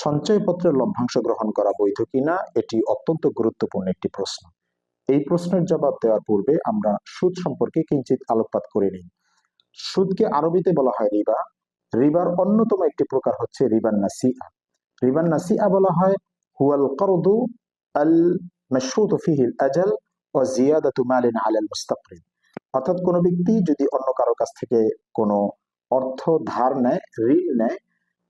সঞ্চয়পত্রের লভ্যাংশ গ্রহণ করা বৈধ কিনা, এটি অত্যন্ত গুরুত্বপূর্ণ একটি প্রশ্ন। এই প্রশ্নের জবাব দেওয়ার পূর্বে আমরা সুদ সম্পর্কে কিঞ্চিত আলোকপাত করে নিই। সুদকে আরবিতে বলা হয় রিবা। রিবার অন্যতম একটি প্রকার হচ্ছে রিবান নাসিআ রিবান নাসিআ বলা হয়, হুয়াল করদু আল মাশরুত ফিহিল আজাল ও জিয়াদাতু মালিন আলাল মুস্তাকরিদ অর্থাৎ কোনো ব্যক্তি যদি অন্য কারও কাছ থেকে কোনো অর্থ ধার নেয়, ঋণ নেয়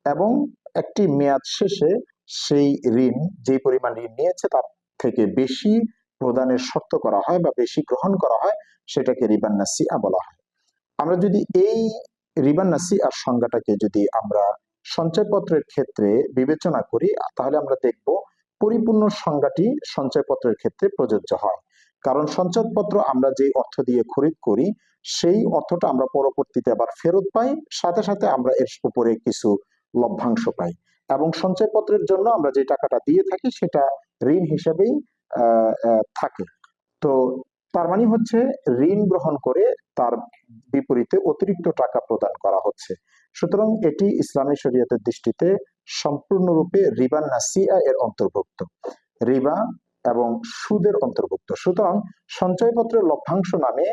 এবং একটি মেয়াদ শেষে সেই ঋণ যে পরিমাণ ঋণ নিয়েছে তার থেকে বেশি প্রদানের শর্ত করা হয় বা বেশি গ্রহণ করা হয়, সেটাকে রিবান নাসিআ বলা হয়। আমরা যদি এই রিবান নাসিআর সংজ্ঞাটাকে যদি আমরা সঞ্চয়পত্রের ক্ষেত্রে বিবেচনা করি, তাহলে আমরা দেখব পরিপূর্ণ সংজ্ঞাটি সঞ্চয়পত্রের ক্ষেত্রে প্রযোজ্য হয়। কারণ সঞ্চয়পত্র আমরা যে অর্থ দিয়ে খরিদ করি, সেই অর্থটা আমরা পরবর্তীতে আবার ফেরত পাই, সাথে সাথে আমরা এর উপরে কিছু লভ্যাংশ পাই। এবং সঞ্চয়পত্রের জন্য আমরা যে টাকাটা দিয়ে থাকি সেটা ঋণ হিসেবেই থাকে। তো তার মানে হচ্ছে ঋণ গ্রহণ করে তার বিপরীতে অতিরিক্ত টাকা প্রদান করা হচ্ছে। সুতরাং এটি ইসলামী শরীয়তের দৃষ্টিতে সম্পূর্ণরূপে রিবা নাসিয়া এর অন্তর্ভুক্ত। রিবা এবং সুদের অন্তর্ভুক্ত। সুতরাং সঞ্চয়পত্রের লভ্যাংশ নামে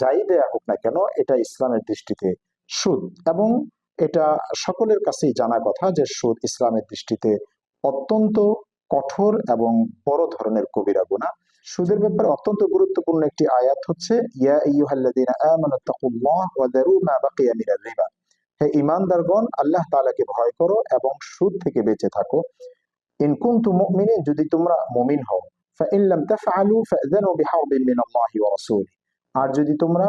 যাই দেয়া হোক না কেন, এটা ইসলামের দৃষ্টিতে সুদ। এবং এটা সকলের কাছেই জানা কথা যে সুদ ইসলামের দৃষ্টিতে অত্যন্ত কঠোর এবং বড় ধরনের কবিরা গুণা সুদের ব্যাপারে অত্যন্ত গুরুত্বপূর্ণ একটি আয়াত হচ্ছে, ইয়া আইয়ুহাল্লাযীনা হে ঈমানদারগণ, আল্লাহ তাআলাকে ভয় করো এবং সুদ থেকে বেঁচে থাকো। ইন কুনতুম মুমিনিন যদি তোমরা মুমিন হও ফাইন লাম তাফআলু ফাযানু বিহারবিন মিনাল্লাহি ওয়া রাসূলিহি। আর যদি তোমরা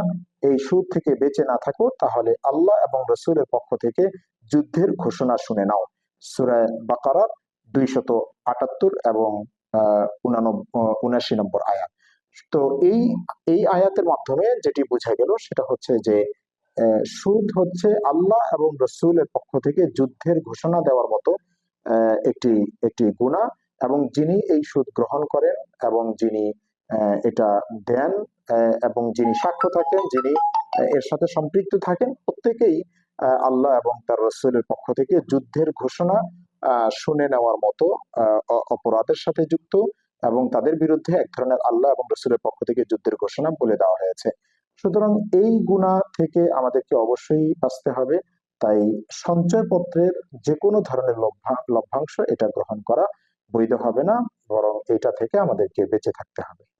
এই সুদ থেকে বেঁচে না থাকো, তাহলে আল্লাহ এবং রসুলের পক্ষ থেকে যুদ্ধের ঘোষণা শুনে নাও। সূরা বাকারার দুইশত আটাত্তর এবং উনাশি নম্বর আয়াত। তো এই এই আয়াতের মাধ্যমে যেটি বোঝা গেল সেটা হচ্ছে যে সুদ হচ্ছে আল্লাহ এবং রসুলের পক্ষ থেকে যুদ্ধের ঘোষণা দেওয়ার মতো একটি একটি গুণা এবং যিনি এই সুদ গ্রহণ করেন এবং যিনি এটা দেন এবং যিনি সাক্ষ্য থাকেন, যিনি এর সাথে সম্পৃক্ত থাকেন, প্রত্যেকেই আল্লাহ এবং তার রসুলের পক্ষ থেকে যুদ্ধের ঘোষণা শুনে নেওয়ার মতো অপরাধের সাথে যুক্ত এবং তাদের বিরুদ্ধে এক ধরনের আল্লাহ এবং রসুলের পক্ষ থেকে যুদ্ধের ঘোষণা বলে দেওয়া হয়েছে। সুতরাং এই গুণা থেকে আমাদেরকে অবশ্যই বাঁচতে হবে। তাই সঞ্চয়পত্রের যে কোনো ধরনের লভ্যা- লভ্যাংশ এটা গ্রহণ করা বৈধ হবে না, বরং এটা থেকে আমাদেরকে বেঁচে থাকতে হবে।